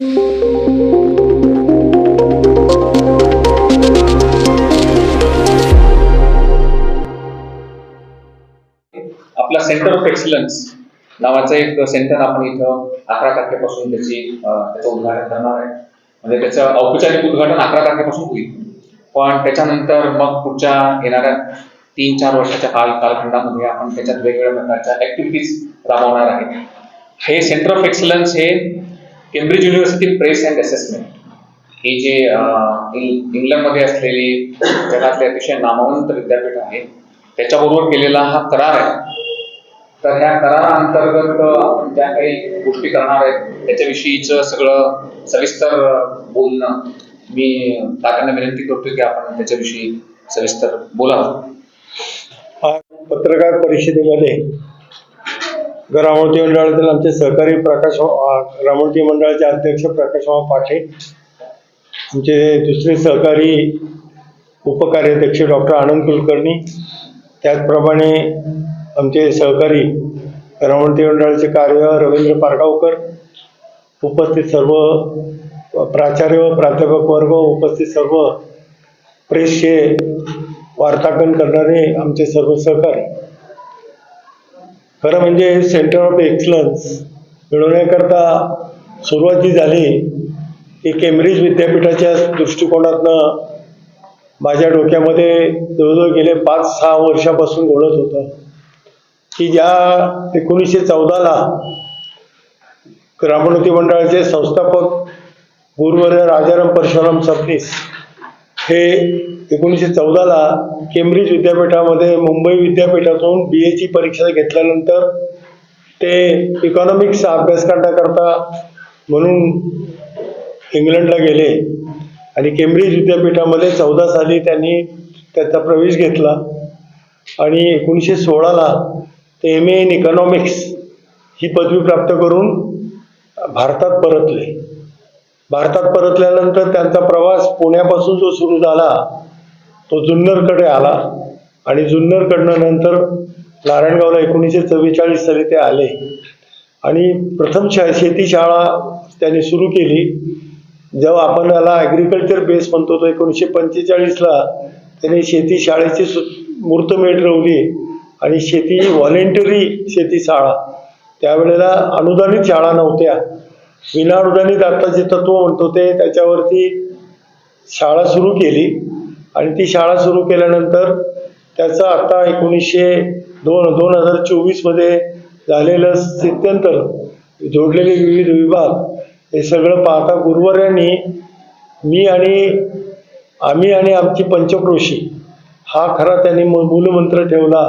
आपला centre of excellence नावाचं एक सेंटर आपण इथं अकरा तारखेपासून त्याची त्याचं उद्घाटन करणार आहे. म्हणजे त्याचं औपचारिक उद्घाटन अकरा तारखेपासून होईल. पण त्याच्यानंतर मग पुढच्या येणाऱ्या तीन चार वर्षाच्या काल कालखंडामध्ये आपण त्याच्यात वेगवेगळ्या प्रकारच्या ऍक्टिव्हिटीज राबवणार आहे. हे सेंटर ऑफ एक्सलन्स हे Cambridge University Press and assessment ही जे इंग्लंडमध्ये असलेली जगातले अतिशय नामवंत विद्यापीठ आहे त्याच्याबरोबर केलेला हा करार आहे. तर ह्या कराराअंतर्गत आपण ज्या काही गोष्टी करणार आहेत त्याच्याविषयीचं सगळं सविस्तर बोलणं मी काकांना विनंती करतो की आपण त्याच्याविषयी सविस्तर बोलावं. पत्रकार परिषदेमध्ये रामोटी मंडळातील आमचे सहकारी प्रकाश रामोटी मंडळाचे अध्यक्ष प्रकाशराव पाठे आमचे दुसरे सहकारी उपकार्याध्यक्ष डॉक्टर आनंद कुलकर्णी त्याचप्रमाणे आमचे सहकारी रामोटी मंडळाचे कार्य रवींद्र पारगावकर उपस्थित सर्व प्राचार्य व प्राध्यापक वर्ग उपस्थित सर्व प्रेसचे वार्तांकन करणारे आमचे सर्व सहकारी खरं म्हणजे सेंटर ऑफ एक्सलन्स मिळवण्याकरता सुरुवात जी झाली ती केम्ब्रिज विद्यापीठाच्या दृष्टिकोनातनं माझ्या डोक्यामध्ये जवळजवळ गेले पाच सहा वर्षापासून घोळत होतं. की ज्या एकोणीसशे चौदाला ग्रामोन्नती मंडळाचे संस्थापक गुरुवर्य राजाराम परशुराम सबनीस हे एकोणीसशे चौदाला केम्ब्रिज विद्यापीठामध्ये मुंबई विद्यापीठातून बी एची परीक्षा घेतल्यानंतर ते इकॉनॉमिक्सचा अभ्यास करण्याकरता म्हणून इंग्लंडला गेले. आणि केम्ब्रिज विद्यापीठामध्ये चौदा साली त्यांनी त्याचा प्रवेश घेतला. आणि एकोणीसशे सोळाला ते एम ए इन इकॉनॉमिक्स ही पदवी प्राप्त करून भारतात परतले. भारतात परतल्यानंतर त्यांचा प्रवास पुण्यापासून जो सुरू झाला तो जुन्नरकडे आला. आणि जुन्नरकडनं नंतर नारायणगावला एकोणीसशे चव्वेचाळीस साली ते आले. आणि प्रथम शा शेती शाळा त्यांनी सुरू केली. जेव्हा आपण याला ॲग्रिकल्चर बेस म्हणतो तो एकोणीसशे पंचेचाळीसला त्यांनी शेती शाळेची सु मुहूर्तमेढ रवली. आणि शेती व्हॉलेंटरी शेती शाळा. त्यावेळेला अनुदानित शाळा नव्हत्या. विनाअनुदानित आता जे तत्व म्हणतो ते त्याच्यावरती शाळा सुरू केली. आणि ती शाळा सुरू केल्यानंतर त्याचं आता एकोणीसशे दोन दोन हजार चोवीसमध्ये झालेलं स्थित्यंतर जोडलेले विविध विभाग हे सगळं पाहता गुरुवर्यांनी मी आणि आम्ही आणि आमची पंचक्रोशी हा खरा त्यांनी म मूलमंत्र ठेवला.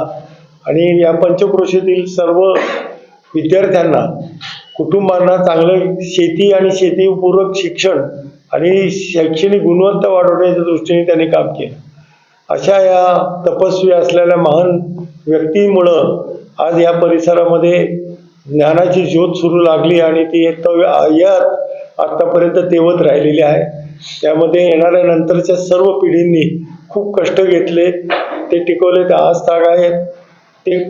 आणि या पंचक्रोशीतील सर्व विद्यार्थ्यांना कुटुंबांना चांगलं शेती आणि शेतीपूरक शिक्षण आणि शैक्षणिक गुणवत्ता वाढवण्याच्या दृष्टीने त्यांनी काम केलं. अशा या तपस्वी असलेल्या महान व्यक्तीमुळं आज या परिसरामध्ये ज्ञानाची ज्योत सुरू लागली आणि ती एक यात आत्तापर्यंत तेवत राहिलेली आहे. त्यामध्ये येणाऱ्या नंतरच्या सर्व पिढींनी खूप कष्ट घेतले ते टिकवले ते आज ताग आहेत ते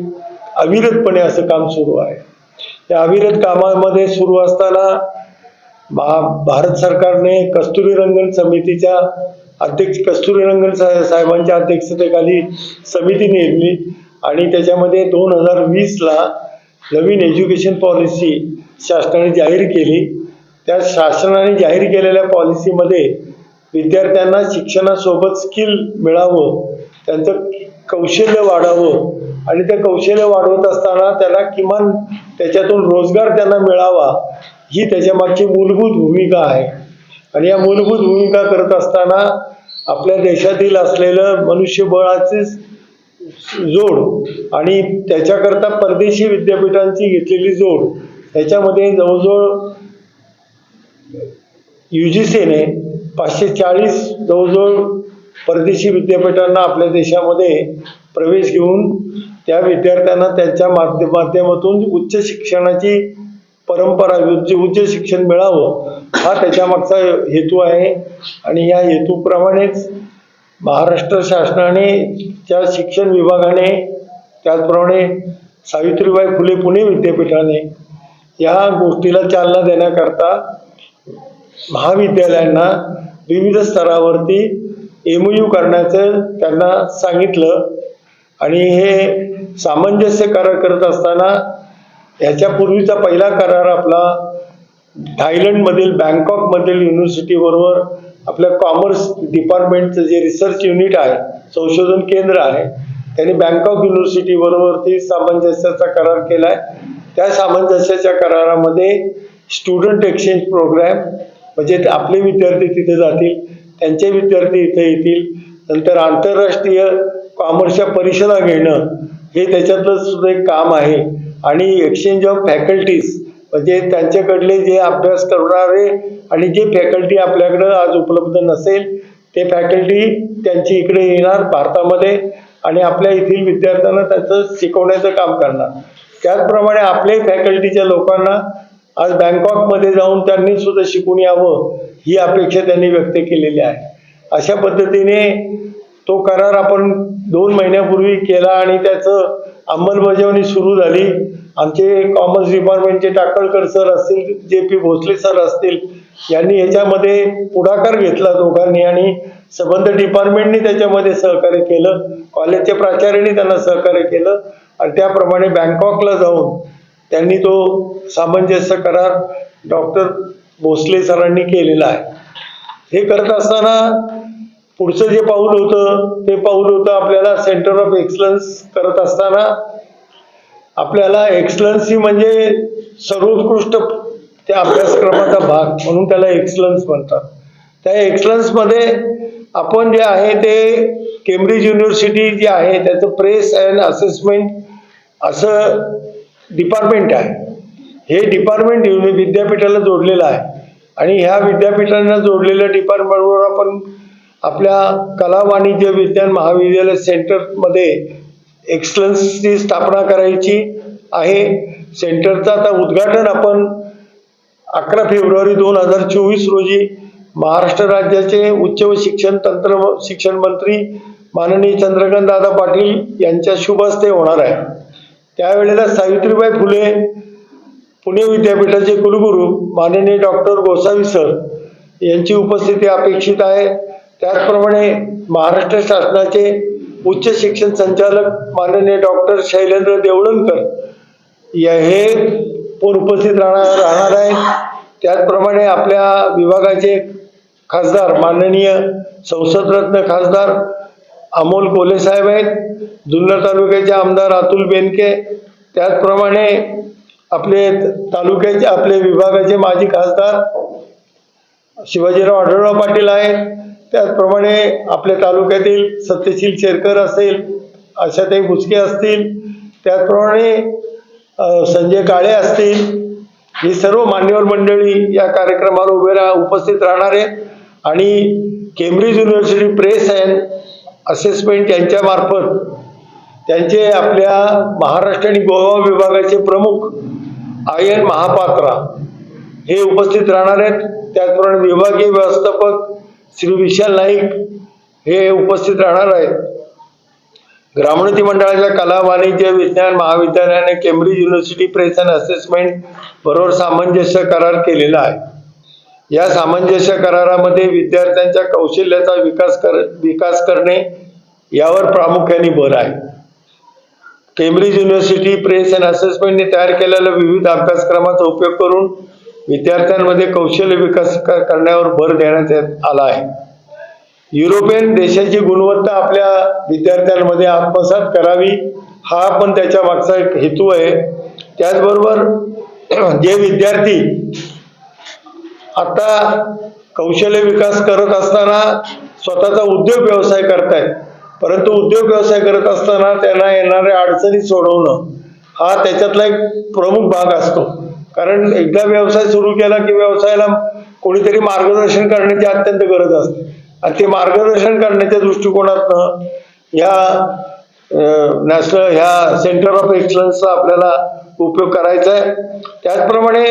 अविरतपणे असं काम सुरू आहे. त्या अविरत कामामध्ये सुरू असताना भा भारत सरकारने कस्तुरी रंगन समितीच्या अध्यक्ष कस्तुरी रंगन सा साहेबांच्या अध्यक्षतेखाली समिती नेमली आणि त्याच्यामध्ये दोन हजार वीसला नवीन एज्युकेशन पॉलिसी शासनाने जाहीर केली. त्या शासनाने जाहीर केलेल्या पॉलिसीमध्ये विद्यार्थ्यांना शिक्षणासोबत स्किल मिळावं त्यांचं कौशल्य वाढावं. आणि ते कौशल्य वाढवत असताना त्याला किमान त्याच्यातून रोजगार त्यांना मिळावा ही त्याच्या मागची मूलभूत भूमिका आहे. आणि या मूलभूत भूमिका करत असताना आपल्या देशातील असलेलं मनुष्यबळाचे जोड आणि त्याच्याकरता परदेशी विद्यापीठांची घेतलेली जोड त्याच्यामध्ये जवळजवळ यू जी सीने पाचशे चाळीस जवळजवळ परदेशी विद्यापीठांना आपल्या देशामध्ये प्रवेश घेऊन त्या विद्यार्थ्यांना त्यांच्या माध्य माध्यमातून उच्च शिक्षणाची परंपरा उच्च उच्च शिक्षण मिळावं हा त्याच्यामागचा हेतू आहे. आणि या हेतूप्रमाणेच महाराष्ट्र शासनाने त्या शिक्षण विभागाने त्याचप्रमाणे सावित्रीबाई फुले पुणे विद्यापीठाने या गोष्टीला चालना देण्याकरता महाविद्यालयांना विविध स्तरावरती एमओयू करण्याचं त्यांना सांगितलं. आणि हे सामंजस्य करार करत असताना ह्याच्यापूर्वीचा पहिला करार आपला थायलंडमधील बँकॉकमधील युनिव्हर्सिटीबरोबर आपल्या कॉमर्स डिपार्टमेंटचं जे रिसर्च युनिट आहे संशोधन केंद्र आहे त्यांनी बँकॉक युनिव्हर्सिटीबरोबरती सामंजस्याचा करार केला आहे त्या सामंजस्याच्या करारामध्ये स्टुडंट एक्सचेंज प्रोग्रॅम म्हणजे आपले विद्यार्थी तिथे जातील. त्यांचे विद्यार्थी इथे येतील. नंतर आंतरराष्ट्रीय कॉमर्सच्या परिषदा घेणं हे त्याच्यातलं सुद्धा एक काम आहे. आणि एक्सचेंज ऑफ फॅकल्टीज म्हणजे त्यांच्याकडले जे अभ्यास करणारे आणि जे फॅकल्टी आपल्याकडं आज उपलब्ध नसेल ते फॅकल्टी त्यांची इकडे येणार भारतामध्ये आणि आपल्या येथील विद्यार्थ्यांना त्याचं शिकवण्याचं काम करणार. त्याचप्रमाणे आपल्याही फॅकल्टीच्या लोकांना आज बँकॉकमध्ये जाऊन त्यांनी सुद्धा शिकून यावं ही अपेक्षा त्यांनी व्यक्त केलेली आहे. अशा पद्धतीने तो करार आपण दोन महिन्यापूर्वी केला आणि त्याचं अंमलबजावणी सुरू झाली. आमचे कॉमर्स डिपार्टमेंटचे टाकळकर सर असतील जे पी भोसले सर असतील यांनी याच्यामध्ये पुढाकार घेतला दोघांनी आणि संबंध डिपार्टमेंटनी त्याच्यामध्ये सहकार्य केलं. कॉलेजच्या प्राचार्यांनी त्यांना सहकार्य केलं. आणि त्याप्रमाणे बँकॉकला जाऊन त्यांनी तो सामंजस्य करार डॉक्टर भोसले सरांनी केलेला आहे. हे करत असताना पुढचं जे पाऊल होतं ते पाऊल होतं आपल्याला सेंटर ऑफ एक्सलन्स करत असताना आपल्याला एक्सलन्सी म्हणजे सर्वोत्कृष्ट त्या अभ्यासक्रमाचा भाग म्हणून त्याला एक्सलन्स म्हणतात. त्या एक्सलन्समध्ये आपण जे आहे ते केम्ब्रिज युनिव्हर्सिटी जी आहे त्याचं प्रेस अँड असेसमेंट असं डिपार्टमेंट आहे. हे डिपार्टमेंट युनि विद्यापीठाला जोडलेलं आहे. आणि ह्या विद्यापीठांना जोडलेल्या डिपार्टमेंटवर आपण आपल्या कला वाणिज्य विज्ञान महाविद्यालय सेंटरमध्ये एक्सलन्सची स्थापना करायची आहे. सेंटरचं आता उद्घाटन आपण अकरा फेब्रुवारी दोन हजार चोवीस रोजी महाराष्ट्र राज्याचे उच्च व शिक्षण तंत्र व शिक्षण मंत्री माननीय चंद्रकांत दादा पाटील यांच्या शुभ हस्ते होणार आहे. त्यावेळेला सावित्रीबाई फुले पुणे विद्यापीठाचे कुलगुरू माननीय डॉक्टर गोसावी सर यांची उपस्थिती अपेक्षित आहे. त्याचप्रमाणे महाराष्ट्र शासनाचे उच्च शिक्षण संचालक माननीय डॉक्टर शैलेंद्र देवळणकर या हे पण उपस्थित राहणार राहणार आहेत त्याचप्रमाणे आपल्या विभागाचे खासदार माननीय संसदरत्न खासदार अमोल कोले साहेब आहेत जुन्नर तालुक्याचे आमदार अतुल बेनके. त्याचप्रमाणे आपले तालुक्याचे आपले विभागाचे माजी खासदार शिवाजीराव आढळराव पाटील आहेत. त्याचप्रमाणे आपल्या तालुक्यातील सत्यशील शेरकर असेल आशाताई बुचके असतील. त्याचप्रमाणे संजय काळे असतील. ही सर्व मान्यवर मंडळी या कार्यक्रमाला उभे राहा उपस्थित राहणार आहेत. आणि Cambridge University Press and assessment यांच्यामार्फत त्यांचे आपल्या महाराष्ट्र आणि गोवा विभागाचे प्रमुख आय एन महापात्रा हे उपस्थित राहणार आहेत. त्याचप्रमाणे विभागीय व्यवस्थापक श्री विशाल नाईक हे उपस्थित राहणार आहेत. ग्रामोन्नती मंडळाच्या कला वाणिज्य विज्ञान महाविद्यालयाने Cambridge University Press and assessment बरोबर सामंजस्य करार केलेला आहे. या सामंजस्य करारामध्ये विद्यार्थ्यांच्या कौशल्याचा विकास कर विकास करणे यावर प्रामुख्याने भर आहे. केम्ब्रिज युनिव्हर्सिटी प्रेस अँड असेसमेंटने तयार केलेल्या विविध अभ्यासक्रमाचा उपयोग करून विद्यार्थ्यांमध्ये कौशल्य विकास क- करण्यावर भर देण्यात येत आला आहे. युरोपियन देशाची गुणवत्ता आपल्या विद्यार्थ्यांमध्ये आत्मसात करावी हा पण त्याच्या मागचा एक हेतू आहे. त्याचबरोबर जे विद्यार्थी आता कौशल्य विकास करत असताना स्वतःचा उद्योग व्यवसाय करतायत. परंतु उद्योग व्यवसाय करत असताना त्यांना येणाऱ्या अडचणी सोडवणं हा त्याच्यातला एक प्रमुख भाग असतो. कारण एकदा व्यवसाय सुरू केला की व्यवसायाला कोणीतरी मार्गदर्शन करण्याची अत्यंत गरज असते. आणि ते मार्गदर्शन करण्याच्या दृष्टिकोनातनं या नॅशनल ह्या सेंटर ऑफ एक्सलन्सचा आपल्याला उपयोग करायचा आहे. त्याचप्रमाणे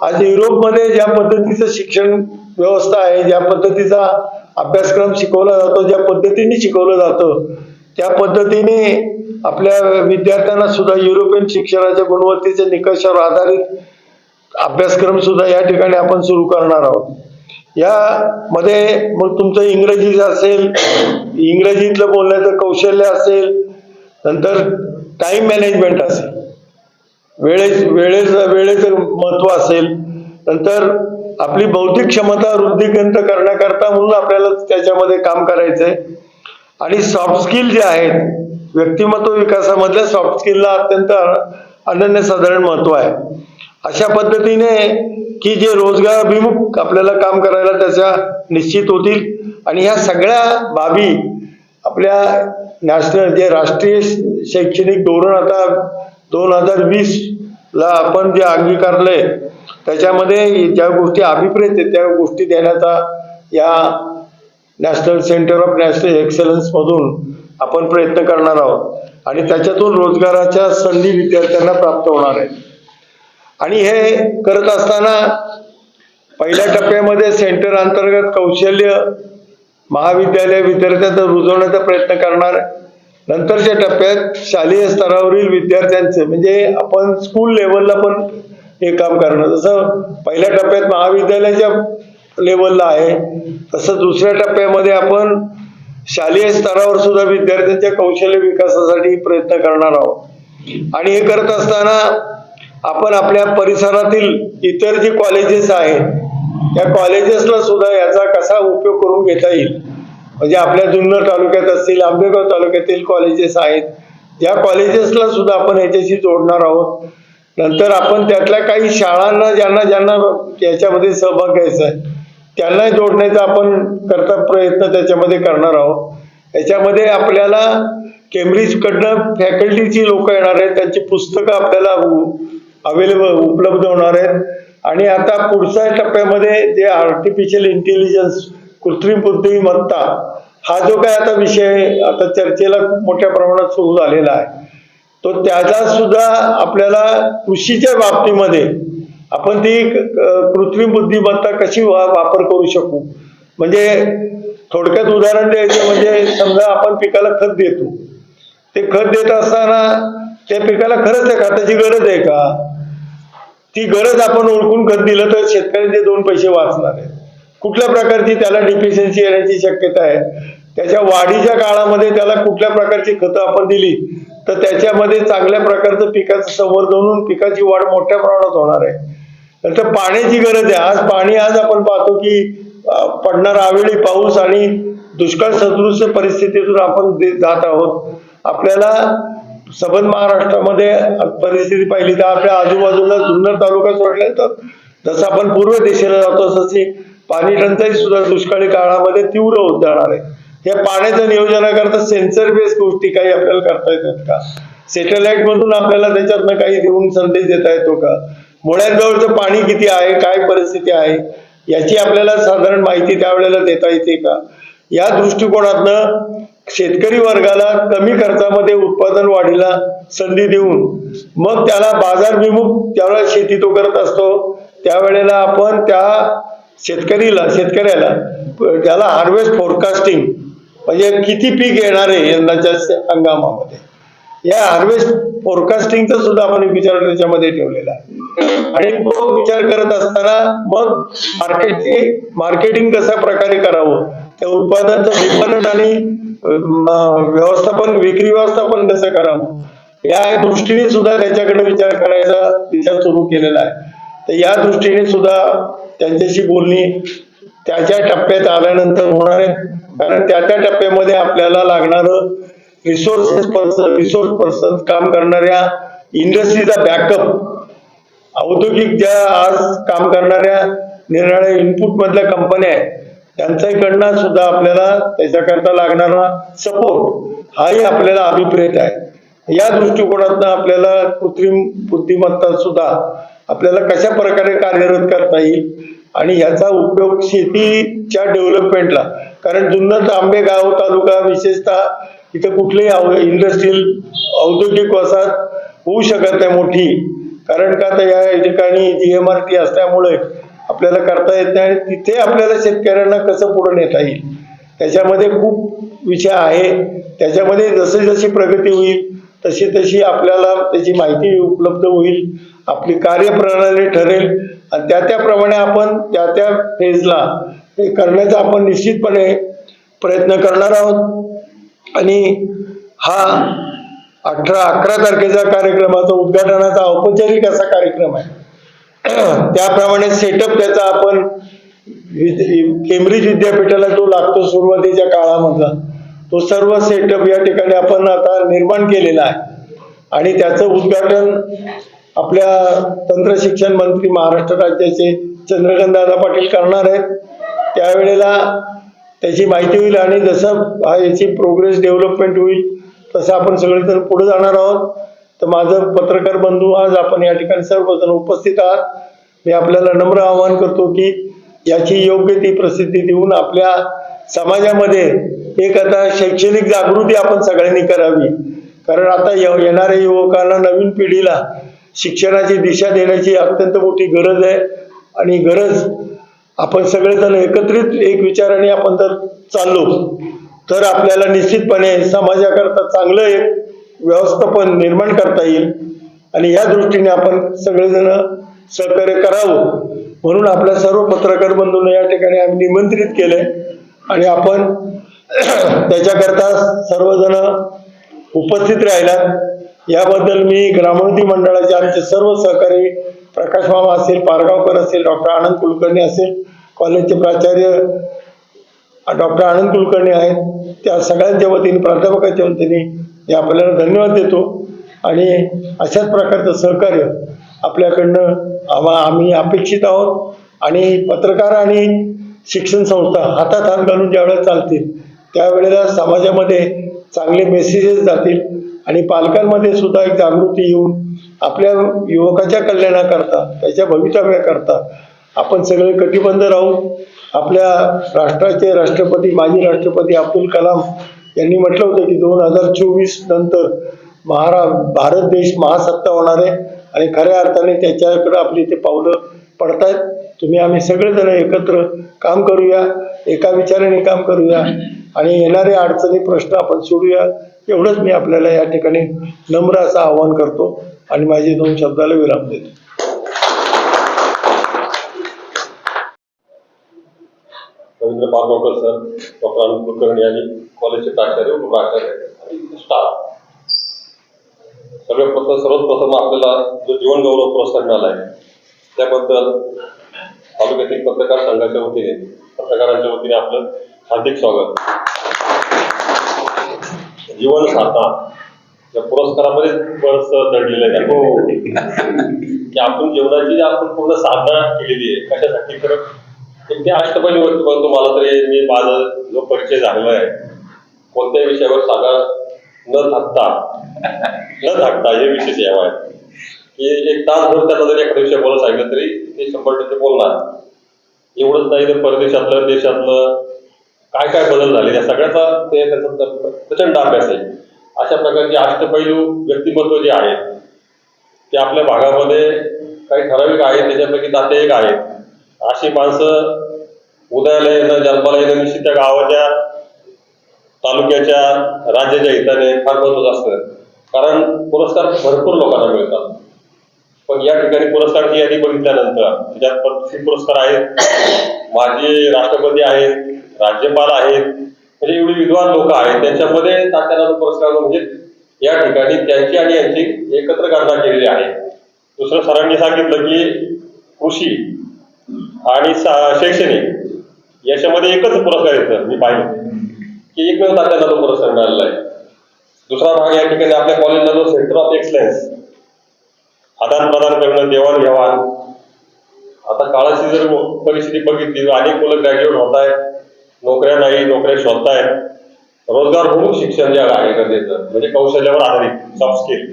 आज युरोपमध्ये ज्या पद्धतीचं शिक्षण व्यवस्था आहे ज्या पद्धतीचा अभ्यासक्रम शिकवला जातो ज्या पद्धतीने शिकवलं जातं त्या पद्धतीने आपल्या विद्यार्थ्यांना सुद्धा युरोपियन शिक्षणाच्या गुणवत्तेच्या निकषावर आधारित अभ्यासक्रम सुद्धा या ठिकाणी आपण सुरू करणार आहोत. यामध्ये मग तुमचं इंग्रजी असेल इंग्रजीतलं बोलण्याचं कौशल्य असेल नंतर टाइम मॅनेजमेंट असेल. वेळे वेळेचं वेळेचं महत्त्व असेल नंतर आपली बौद्धिक क्षमता वृद्धिकंत करण्याकरता म्हणून आपल्याला त्याच्यामध्ये काम करायचंय. आणि सॉफ्ट स्किल जे आहेत व्यक्तिमत्व विकासामधल्या सॉफ्ट स्किलला अत्यंत अनन्यसाधारण महत्त्व आहे. अशा पद्धतीने की जे रोजगाराभिमुख आपल्याला काम करायला त्याच्या निश्चित होतील. आणि ह्या सगळ्या बाबी आपल्या नॅशनल जे राष्ट्रीय शैक्षणिक धोरण आता दोन हजार वीस ला आपण जे अंगीकारलंय त्याच्यामध्ये ज्या गोष्टी अभिप्रेत आहेत त्या गोष्टी देण्याचा या national centre of national excellence मधून आपण प्रयत्न करणार आहोत आणि त्याच्यातून रोजगाराच्या संधी विद्यार्थ्यांना प्राप्त होणार आहे आणि हे करत असताना पहिल्या टप्प्यामध्ये सेंटर अंतर्गत कौशल्य महाविद्यालय विद्यार्थ्यांचा रुजवण्याचा प्रयत्न करणार आहे. नंतरच्या टप्प्यात शालेय स्तरावरील विद्यार्थ्यांचे म्हणजे आपण स्कूल लेवलला पण हे काम करणं जसं पहिल्या टप्प्यात महाविद्यालयाच्या लेवलला आहे तसं दुसऱ्या टप्प्यामध्ये आपण शालेय स्तरावर सुद्धा विद्यार्थ्यांच्या कौशल्य विकासासाठी प्रयत्न करणार आहोत. आणि हे करत असताना आपण आपल्या परिसरातील इतर जी कॉलेजेस आहेत त्या कॉलेजेसला सुद्धा याचा कसा उपयोग करून घेता येईल? म्हणजे आपल्या जुन्नर तालुक्यात असतील आंबेगाव तालुक्यातील कॉलेजेस आहेत. या कॉलेजेसला सुद्धा आपण याच्याशी जोडणार आहोत. नंतर आपण त्यातल्या काही शाळांना ज्यांना ज्यांना याच्यामध्ये सहभाग घ्यायचा आहे त्यांना जोडण्याचा आपण करता प्रयत्न त्याच्यामध्ये करणार आहोत. याच्यामध्ये आपल्याला केम्ब्रिजकडनं फॅकल्टीची लोक येणार आहेत त्यांची पुस्तकं आपल्याला अवेलेबल उपलब्ध होणार आहेत. आणि आता पुढच्या टप्प्यामध्ये जे आर्टिफिशियल इंटेलिजन्स कृत्रिम बुद्धिमत्ता हा जो काय आता विषय आता चर्चेला खूप मोठ्या प्रमाणात सुरू झालेला आहे तो त्याचा सुद्धा आपल्याला कृषीच्या बाबतीमध्ये आपण ती कृत्रिम बुद्धिमत्ता कशी वा- वापर करू शकू? म्हणजे थोडक्यात उदाहरण द्यायचं म्हणजे समजा आपण पिकाला खत देतो. ते खत देत असताना त्या पिकाला खरंच आहे खताची गरज आहे का? ती गरज आपण ओळखून खत दिलं तर शेतकऱ्यांचे दोन पैसे वाचणार आहे कुठल्या प्रकारची त्याला डिफिशियन्सी येण्याची शक्यता आहे? त्याच्या वाढीच्या काळामध्ये त्याला कुठल्या प्रकारची खतं आपण दिली? तर त्याच्यामध्ये चांगल्या प्रकारचं पिकाचं संवर्धन होऊन पिकाची वाढ मोठ्या प्रमाणात होणार आहे. नंतर पाण्याची गरज आहे. आज पाणी आज आपण पाहतो की अं, पडणारा पाऊस आणि दुष्काळ सदृश परिस्थितीतून आपण दे- जात आहोत. आपल्याला सबंध महाराष्ट्रामध्ये परिस्थिती पाहिली तर आपल्या आजूबाजूला जुन्नर तालुका सोडला तर जसं आपण पूर्व दिशेला जातो तशी पाणी टंचाई सुद्धा दुष्काळी काळामध्ये तीव्र होत जाणार आहे. या पाण्याचं नियोजनाकरता सेन्सर बेस गोष्टी काही आपल्याला करता येतात का? सॅटेलाइट मधून आपल्याला त्याच्यातनं काही देऊन संदेश देता येतो का? मुळ्यांजवळचं पाणी किती आहे? काय परिस्थिती आहे? याची आपल्याला साधारण माहिती त्यावेळेला देता येते का? या दृष्टिकोनातनं शेतकरी वर्गाला कमी खर्चामध्ये उत्पादन वाढीला संधी देऊन मग त्याला बाजारभिमुख त्यावेळेला शेती तो करत असतो त्यावेळेला आपण त्या शेतकरीला शेतकऱ्याला त्याला हार्वेस्ट फोरकास्टिंग म्हणजे किती पीक येणार आहे यंदाच्या हंगामामध्ये. या हार्वेस्ट फोरकास्टिंगचा सुद्धा आपण विचार त्याच्यामध्ये ठेवलेला आहे. आणि तो विचार करत असताना मग मार्केटचे मार्केटिंग कशा प्रकारे करावं त्या उत्पादनाचं विपणन आणि व्यवस्थापन विक्री व्यवस्थापन कसं करावं या दृष्टीने सुद्धा त्याच्याकडे विचार करायचा विचार सुरू केलेला आहे. तर या दृष्टीने सुद्धा त्यांच्याशी बोलणी त्याच्या टप्प्यात आल्यानंतर होणार आहे. कारण त्या त्या टप्प्यामध्ये आपल्याला लागणारं रिसोर्सेस पर्सन रिसोर्स पर्सन काम करणाऱ्या इंडस्ट्रीचा बॅकअप औद्योगिक ज्या आज काम करणाऱ्या निरनिराळ्या इनपुट मधल्या कंपन्या आहेत. त्यांच्याकडनं सुद्धा आपल्याला त्याच्याकरता लागणारा सपोर्ट हाही आपल्याला अभिप्रेत आहे. या दृष्टिकोनातनं आपल्याला कृत्रिम बुद्धिमत्ता सुद्धा आपल्याला कशा प्रकारे कार्यरत करता येईल? आणि ह्याचा उपयोग शेतीच्या डेव्हलपमेंटला कारण जुन्नर आंबेगाव तालुका विशेषतः इथं कुठलेही इंडस्ट्रीयल औद्योगिक वसाहत होऊ शकत नाही मोठी. कारण का तर या ठिकाणी जी एम आर टी असल्यामुळे आपल्याला करता येत नाही आणि तिथे आपल्याला शेतकऱ्यांना कसं पुढे नेता येईल? त्याच्यामध्ये खूप विषय आहे. त्याच्यामध्ये जसे जशी प्रगती होईल तशी तशी आपल्याला त्याची माहिती उपलब्ध होईल. आपली कार्यप्रणाली ठरेल. आणि त्या त्याप्रमाणे आपण त्या त्या फेजला ते करण्याचा आपण निश्चितपणे प्रयत्न करणार आहोत. आणि हा अठरा अकरा तारखेचा कार्यक्रमाचा उद्घाटनाचा औपचारिक असा कार्यक्रम आहे. त्याप्रमाणे सेटअप त्याचा आपण केम्ब्रिज विद्यापीठाला जो लागतो सुरुवातीच्या काळामधला तो सर्व सेटअप या ठिकाणी आपण आता निर्माण केलेला आहे. आणि त्याचं उद्घाटन आपल्या तंत्र शिक्षण मंत्री महाराष्ट्र राज्याचे चंद्रकांतदादा पाटील करणार आहेत. त्यावेळेला त्याची माहिती होईल आणि जसं हा याची प्रोग्रेस डेव्हलपमेंट होईल तसं आपण सगळेजण पुढे जाणार आहोत. तर माझं पत्रकार बंधू आज आपण या ठिकाणी सर्वजण उपस्थित आहात. मी आपल्याला नम्र आवाहन करतो की याची योग्य ती प्रसिद्धी देऊन आपल्या समाजामध्ये एक आता शैक्षणिक जागृती आपण सगळ्यांनी करावी. कारण आता येणाऱ्या युवकांना नवीन पिढीला शिक्षणाची दिशा देण्याची अत्यंत मोठी गरज आहे. आणि गरज आपण सगळेजण एकत्रित एक विचाराने आपण जर चाललो तर आपल्याला निश्चितपणे समाजाकरता चांगलं एक व्यवस्थापन निर्माण करता येईल. आणि या दृष्टीने आपण सगळेजण सहकार्य करावं. म्हणून आपल्या सर्व पत्रकार बंधूंना या ठिकाणी आम्ही निमंत्रित केलंय. आणि आपण त्याच्याकरता सर्वजण उपस्थित राहिलात. याबद्दल मी ग्रामोन्नती मंडळाचे आमचे सर्व सहकारी प्रकाश मामा असेल पारगावकर असेल डॉक्टर आनंद कुलकर्णी असेल कॉलेजचे प्राचार्य डॉक्टर आनंद कुलकर्णी आहेत. त्या सगळ्यांच्या वतीने प्राध्यापकाच्या वतीने मी आपल्याला धन्यवाद देतो. आणि अशाच प्रकारचं सहकार्य आपल्याकडनं आम्हा आम्ही अपेक्षित आहोत. आणि पत्रकार आणि शिक्षण संस्था हातात हात घालून ज्यावेळेला चालतील त्यावेळेला समाजामध्ये चांगले मेसेजेस जातील. आणि पालकांमध्ये सुद्धा एक जागृती येऊन आपल्या युवकाच्या कल्याणाकरता त्याच्या भवितव्याकरता आपण सगळे कटिबंध राहू आपल्या राष्ट्राचे राष्ट्रपती माजी राष्ट्रपती अब्दुल कलाम यांनी म्हटलं होतं की दोन हजार चोवीस नंतर महारा भारत देश महासत्ता होणार आहे. आणि खऱ्या अर्थाने त्याच्याकडे आपली ते पावलं पडतायत. तुम्ही आम्ही सगळेजण एकत्र काम करूया एका विचाराने काम करूया. आणि येणारे अडचणी प्रश्न आपण सोडूया. एवढंच मी आपल्याला या ठिकाणी नम्र असं आवाहन करतो आणि माझे दोन शब्दाला विराम देतो. रवींद्र पारगावकर सर डॉक्टर अनिल कुलकर्णी आणि कॉलेजचे प्राचार्य उपप्राचार्य आणि स्टाफ सगळ्यात प्रथम सर्वप्रथम आपल्याला जो जीवन गौरव पुरस्कार मिळाला आहे त्याबद्दल तालुक्यातील पत्रकार संघाच्या वतीने पत्रकारांच्या वतीने आपलं हार्दिक स्वागत. जीवन साधना या पुरस्कारामध्ये बरंच दडलेलं आहे. की आपण जीवनाची जी आपण पूर्ण साधना केलेली आहे कशासाठी? तर ते अष्टपैलू व्यक्ती बनतो मला तरी मी माझा जो परिचय झालेला आहे कोणत्याही विषयावर सांगा न थाकता न थाकता हे विशेष यावं आहे की एक तासभर त्याला जरी एखाद्या विषय बोलायला सांगितलं तरी ते शंभर टक्के बोलणार. एवढंच नाही तर परदेशातलं देशातलं काय काय बदल झाले? या सगळ्याचा ते त्याचा प्रचंड अभ्यास आहे. अशा प्रकारचे अष्टपैलू व्यक्तिमत्व जे आहेत ते आपल्या भागामध्ये काही ठराविक आहेत त्याच्यापैकी ताते एक आहेत. अशी माणसं उदयाला येणं जन्माला येणं निश्चित त्या गावाच्या तालुक्याच्या राज्याच्या हिताने फार महत्वाचं असतं. कारण पुरस्कार भरपूर लोकांना मिळतात. पण या ठिकाणी पुरस्काराची यादी बघितल्यानंतर त्याच्यात पद्मश्री पुरस्कार आहेत माजी राष्ट्रपती आहेत राज्यपाल आहेत म्हणजे एवढी विद्वान लोक आहेत त्यांच्यामध्ये तात्याला पुरस्कार म्हणजे या ठिकाणी त्यांची आणि यांची एकत्र गणना केलेली आहे. दुसरं सरांनी सांगितलं की कृषी आणि शैक्षणिक याच्यामध्ये एकच पुरस्कार येतं मी पाहिलं. की एकमेव तात्याला तो पुरस्कार मिळालेला आहे. दुसरा भाग या ठिकाणी आपल्या कॉलेजला जो सेंटर ऑफ एक्सलन्स आदान प्रदान करणं देवाणघेवाण आता काळाची जर परिस्थिती बघितली अनेक मुलं ग्रॅज्युएट होत आहेत. नोकऱ्या नाही नोकऱ्या शोधतायत रोजगारभिमुख शिक्षण जे आहे गरजेचं म्हणजे कौशल्यावर आधारित सॉफ्ट स्किल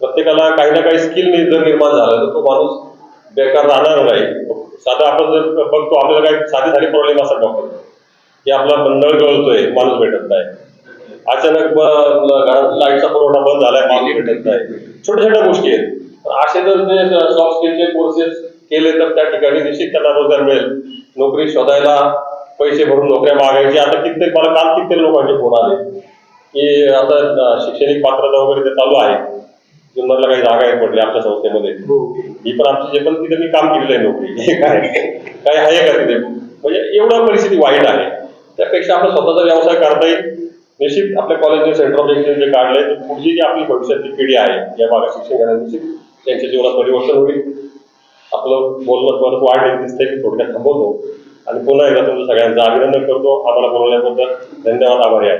प्रत्येकाला काही ना काही स्किल जर निर्माण झालं तर तो माणूस बेकार राहणार नाही. साधा आपण जर बघतो आपल्याला काही साधी साधी प्रॉब्लेम असतात डॉक्टर. की आपला नळ गळतोय माणूस भेटत नाही अचानक घरात लाईटचा पुरवठा बंद झालाय माणूस भेटत नाही छोट्या छोट्या गोष्टी आहेत. असे जर ते सॉफ्ट स्किलचे कोर्सेस केले तर त्या ठिकाणी निश्चित त्यांना रोजगार मिळेल. नोकरी शोधायला पैसे भरून नोकऱ्या मागायची. आता कित्येक मला काल कित्येक लोकांचे फोन आले की आता शैक्षणिक पात्रता वगैरे ते चालू आहे. जुन्नरला काही जागा आहेत म्हटले आमच्या संस्थेमध्ये. ही. पण आमची जे पण तिथे मी काम केलेलं आहे नोकरी. हे काय? काय आहे का तिथे? म्हणजे एवढं परिस्थिती वाईट आहे. त्यापेक्षा आपण स्वतःचा व्यवसाय करता येईल. निश्चित आपल्या कॉलेजने सेंटर ऑफ जे काढलंय तर पुढची जी आपली भविष्यातली पिढी आहे या भागात शिक्षण घेण्याची निश्चित त्यांच्या जीवनात परिवर्तन होईल. आपलं बोलणं परत वाढ दिसतंय की थोडक्यात थांबवतो. आणि पुन्हा एकदा तुमचं सगळ्यांचं अभिनंदन करतो. आम्हाला बोलवल्याबद्दल धन्यवाद. आभारी आहे.